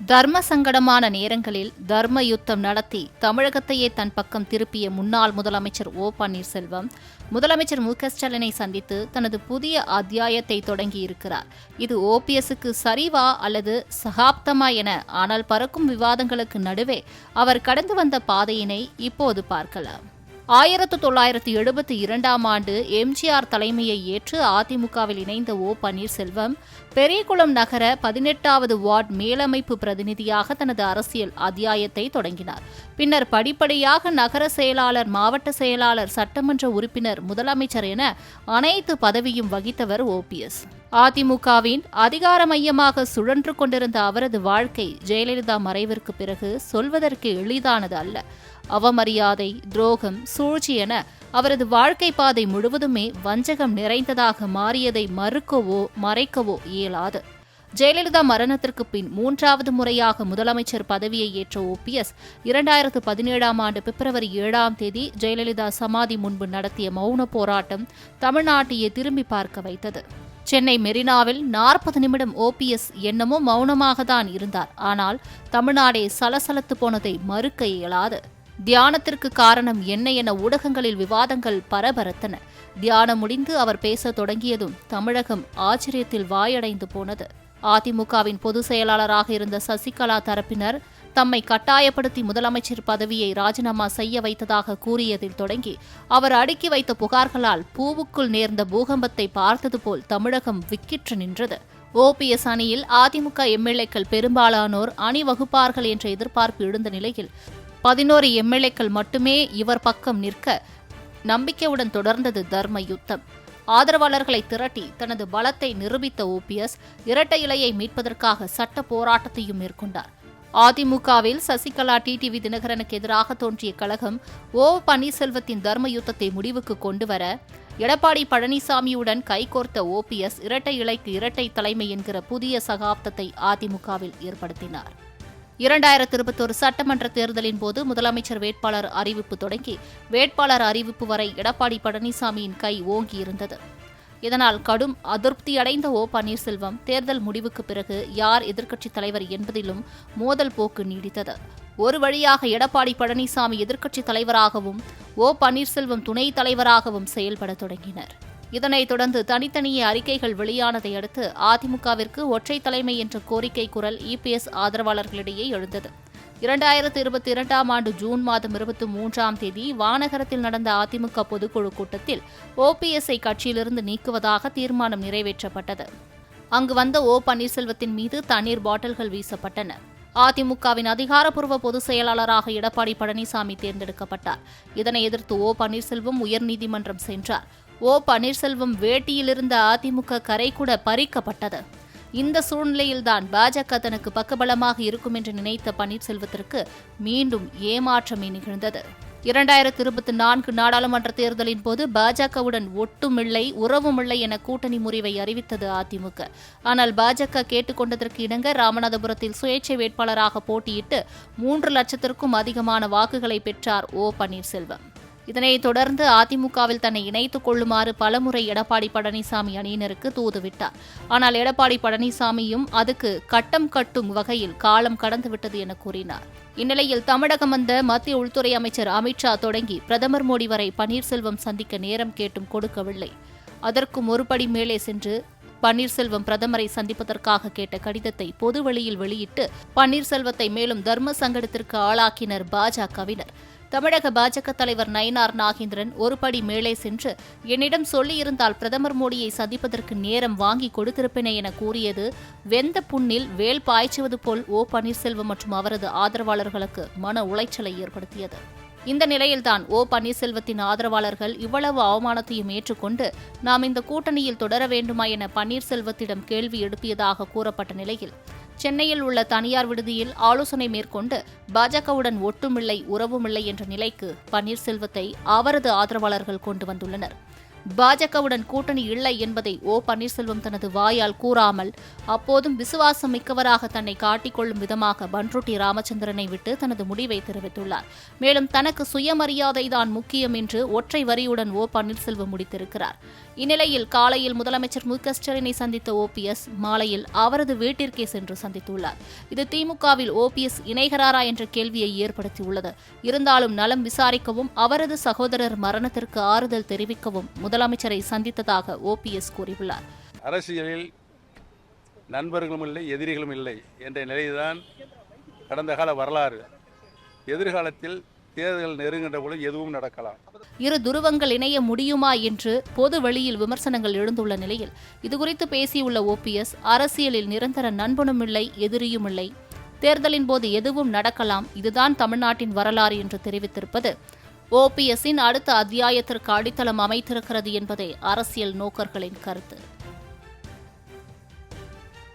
தர்ம சங்கடமான நேரங்களில் தர்ம யுத்தம் நடத்தி தமிழகத்தையே தன் பக்கம் திருப்பிய முன்னாள் முதலமைச்சர் ஓ பன்னீர்செல்வம் முதலமைச்சர் மு ஸ்டாலினை சந்தித்து தனது புதிய அத்தியாயத்தை தொடங்கியிருக்கிறார். இது ஓபிஎஸ்க்கு சரிவா அல்லது சகாப்தமா என ஆனால் பறக்கும் விவாதங்களுக்கு நடுவே அவர் கடந்து வந்த பாதையினை இப்போது பார்க்கலாம். ஆயிரத்து தொள்ளாயிரத்து எழுபத்தி இரண்டாம் ஆண்டு எம்ஜிஆர் தலைமையை ஏற்று அதிமுகவில் இணைந்த ஓ பன்னீர்செல்வம் பெரியகுளம் நகர பதினெட்டாவது வார்டு மேலமைப்பு பிரதிநிதியாக தனது அரசியல் அத்தியாயத்தை தொடங்கினார். பின்னர் படிப்படியாக நகர செயலாளர் மாவட்ட செயலாளர் சட்டமன்ற உறுப்பினர் முதலமைச்சர் என அனைத்து பதவியும் வகித்தவர் ஓபிஎஸ் அதிமுகவின் அதிகார மையமாக சுழன்று கொண்டிருந்த அவரது வாழ்க்கை ஜெயலலிதா மறைவிற்கு பிறகு சொல்வதற்கு எளிதானது அல்ல. அவமரியாதை துரோகம் சூழ்ச்சி என அவரது வாழ்க்கை பாதை முழுவதுமே வஞ்சகம் நிறைந்ததாக மாறியதை மறுக்கவோ மறைக்கவோ இயலாது. ஜெயலலிதா மரணத்திற்கு பின் மூன்றாவது முறையாக முதலமைச்சர் பதவியை ஏற்ற ஓபிஎஸ் இரண்டாயிரத்து பதினேழாம் ஆண்டு பிப்ரவரி ஏழாம் தேதி ஜெயலலிதா சமாதி முன்பு நடத்திய மௌன போராட்டம் தமிழ்நாட்டையே திரும்பி பார்க்க வைத்தது. சென்னை மெரினாவில் நாற்பது நிமிடம் ஓபிஎஸ் என்னமோ மௌனமாக தான் இருந்தார். ஆனால் தமிழ்நாடே சலசலத்து போனதை மறுக்க இயலாது. தியானத்திற்கு காரணம் என்ன என ஊடகங்களில் விவாதங்கள் பரபரத்தன. தியானம் முடிந்து அவர் பேச தொடங்கியதும் தமிழகம் ஆச்சரியத்தில் வாயடைந்து போனது. அதிமுகவின் பொதுச் செயலாளராக இருந்த சசிகலா தரப்பினர் தம்மை கட்டாயப்படுத்தி முதலமைச்சர் பதவியை ராஜினாமா செய்ய வைத்ததாக கூறியதில் தொடங்கி அவர் அடுக்கி வைத்த புகார்களால் பூவுக்குள் நேர்ந்த பூகம்பத்தை பார்த்தது போல் தமிழகம் விக்கிற்று நின்றது. ஓபிஎஸ் அணியில் அதிமுக எம்எல்ஏக்கள் பெரும்பாலானோர் அணிவகுப்பார்கள் என்ற எதிர்பார்ப்பு எழுந்த நிலையில் பதினோரு எம்எல்ஏக்கள் மட்டுமே இவர் பக்கம் நிற்க நம்பிக்கையுடன் தொடர்ந்தது தர்ம யுத்தம் ஆதரவாளர்களை திரட்டி தனது பலத்தை நிரூபித்த ஓபிஎஸ் இரட்டை இலையை மீட்பதற்காக சட்ட போராட்டத்தையும் மேற்கொண்டார். அதிமுகவில் சசிகலா டிடிவி தினகரனுக்கு எதிராக தோன்றிய கழகம் ஓ. பன்னீர்செல்வத்தின் தர்ம யுத்தத்தை முடிவுக்கு கொண்டுவர எடப்பாடி பழனிசாமியுடன் கைகோர்த்த ஓபிஎஸ் இரட்டை இலைக்கு இரட்டை தலைமை என்கிற புதிய சகாப்தத்தை அதிமுகவில் ஏற்படுத்தினார். இரண்டாயிரத்தி இருபத்தொரு சட்டமன்ற தேர்தலின் போது முதலமைச்சர் வேட்பாளர் அறிவிப்பு தொடங்கி வேட்பாளர் அறிவிப்பு வரை எடப்பாடி பழனிசாமியின் கை ஓங்கியிருந்தது. இதனால் கடும் அதிருப்தியடைந்த ஓ பன்னீர்செல்வம் தேர்தல் முடிவுக்கு பிறகு யார் எதிர்க்கட்சித் தலைவர் என்பதிலும் மோதல் போக்கு நீடித்தது. ஒரு வழியாக எடப்பாடி பழனிசாமி எதிர்க்கட்சித் தலைவராகவும் ஓ பன்னீர்செல்வம் துணைத் தலைவராகவும் செயல்பட தொடங்கினர். இதனைத் தொடர்ந்து தனித்தனியே அறிக்கைகள் வெளியானதை அடுத்து அதிமுகவிற்கு ஒற்றை தலைமை என்ற கோரிக்கை குரல் இபிஎஸ் ஆதரவாளர்களிடையே எழுந்தது. இரண்டாயிரத்தி இருபத்தி இரண்டாம் ஆண்டு ஜூன் மாதம் இருபத்தி மூன்றாம் தேதி வானகரத்தில் நடந்த அதிமுக பொதுக்குழு கூட்டத்தில் ஓபிஎஸ்ஐ கட்சியிலிருந்து நீக்குவதாக தீர்மானம் நிறைவேற்றப்பட்டது. அங்கு வந்த ஓ பன்னீர்செல்வத்தின் மீது தண்ணீர் பாட்டில்கள் வீசப்பட்டன. அதிமுகவின் அதிகாரப்பூர்வ பொதுச் செயலாளராக எடப்பாடி பழனிசாமி தேர்ந்தெடுக்கப்பட்டார். இதனை எதிர்த்து ஓ பன்னீர்செல்வம் உயர்நீதிமன்றம் சென்றார். ஓ பன்னீர்செல்வம் வேட்டியிலிருந்த அதிமுக கரை கூட பறிக்கப்பட்டது. இந்த சூழ்நிலையில்தான் பாஜக தனக்கு பக்கபலமாக இருக்கும் என்று நினைத்த பன்னீர்செல்வத்திற்கு மீண்டும் ஏமாற்றமே நிகழ்ந்தது. இரண்டாயிரத்தி இருபத்தி நான்கு நாடாளுமன்ற தேர்தலின் போது பாஜகவுடன் ஒட்டுமில்லை உறவுமில்லை என கூட்டணி முறிவை அறிவித்தது அதிமுக. ஆனால் பாஜக கேட்டுக்கொண்டதற்கு இணங்க ராமநாதபுரத்தில் சுயேட்சை வேட்பாளராக போட்டியிட்டு மூன்று லட்சத்திற்கும் அதிகமான வாக்குகளை பெற்றார் ஓ பன்னீர்செல்வம். இதனைத் தொடர்ந்து அதிமுகவில் தன்னை இணைத்துக் கொள்ளுமாறு பலமுறை எடப்பாடி பழனிசாமி அணியினருக்கு தூதுவிட்டார். ஆனால் எடப்பாடி பழனிசாமியும் அதுக்கு கட்டம் கட்டும் வகையில் காலம் கடந்துவிட்டது என கூறினார். இந்நிலையில் தமிழகம் வந்த மத்திய உள்துறை அமைச்சர் அமித்ஷா தொடங்கி பிரதமர் மோடி வரை பன்னீர்செல்வம் சந்திக்க நேரம் கேட்டும் கொடுக்கவில்லை. அதற்கும் ஒருபடி மேலே சென்று பன்னீர்செல்வம் பிரதமரை சந்திப்பதற்காக கேட்ட கடிதத்தை பொதுவெளியில் வெளியிட்டு பன்னீர்செல்வத்தை மேலும் தர்ம சங்கடத்திற்கு ஆளாக்கினர் பாஜகவினர். தமிழக பாஜக தலைவர் நயினார் நாகேந்திரன் ஒரு படி மேலே சென்று என்னிடம் சொல்லியிருந்தால் பிரதமர் மோடியை சந்திப்பதற்கு நேரம் வாங்கி கொடுத்திருப்பேனே என கூறியது. வெந்த புண்ணில் வேல் பாய்ச்சுவது போல் ஓ பன்னீர்செல்வம் மற்றும் அவரது ஆதரவாளர்களுக்கு மன உளைச்சலை ஏற்படுத்தியது. இந்த நிலையில்தான் ஓ பன்னீர்செல்வத்தின் ஆதரவாளர்கள் இவ்வளவு அவமானத்தையும் ஏற்றுக்கொண்டு நாம் இந்த கூட்டணியில் தொடர வேண்டுமா என பன்னீர்செல்வத்திடம் கேள்வி எழுப்பியதாக கூறப்பட்ட நிலையில் சென்னையில் உள்ள தனியார் விடுதியில் ஆலோசனை மேற்கொண்டு பாஜகவுடன் ஒட்டுமில்லை உறவுமில்லை என்ற நிலைக்கு பன்னீர்செல்வத்தை அவரது ஆதரவாளர்கள் கொண்டு வந்துள்ளனர். பாஜகவுடன் கூட்டணி இல்லை என்பதை ஓ பன்னீர்செல்வம் தனது வாயால் கூறாமல் அப்போதும் விசுவாசம் மிக்கவராக தன்னை காட்டிக்கொள்ளும் விதமாக பன்ருட்டி ராமச்சந்திரனை விட்டு தனது முடிவை தெரிவித்துள்ளார். மேலும் தனக்கு சுயமரியாதை தான் முக்கியம் என்று ஒற்றை வரியுடன் ஓ பன்னீர்செல்வம் முடித்திருக்கிறார். இந்நிலையில் காலையில் முதலமைச்சர் மு க ஸ்டாலினை சந்தித்த ஓபிஎஸ் மாலையில் அவரது வீட்டிற்கே சென்று சந்தித்துள்ளார். இது திமுகவில் ஓபிஎஸ் இணைகிறாரா என்ற கேள்வியை ஏற்படுத்தியுள்ளது. இருந்தாலும் நலம் விசாரிக்கவும் அவரது சகோதரர் மரணத்திற்கு ஆறுதல் தெரிவிக்கவும் முதலமைச்சரை சந்தித்ததாக ஓபிஎஸ் கூறியுள்ளார். அரசியலில் நண்பர்களும் இல்லை எதிரிகளும் இல்லை என்ற நிலைதான் கடந்த கால வரலாறு. எதிர்காலத்தில் தேர்தல் நெருங்கின்ற பொழுது எதுவும் நடக்கலாம். இரு துருவங்கள் இணைய முடியுமா என்று பொது வெளியில் விமர்சனங்கள் எழுந்துள்ள நிலையில் இதுகுறித்து பேசியுள்ள ஓபிஎஸ் அரசியலில் நிரந்தர நண்பனும் இல்லை எதிரியும் இல்லை. தேர்தலின் போது எதுவும் நடக்கலாம் இதுதான் தமிழ்நாட்டின் வரலாறு என்று தெரிவித்திருப்பது. ஓபிஎஸ்ஸின் அடுத்த அத்தியாயத்திற்கு அடித்தளம் அமைத்திருக்கிறது என்பதே அரசியல் நோக்கர்களின் கருத்து.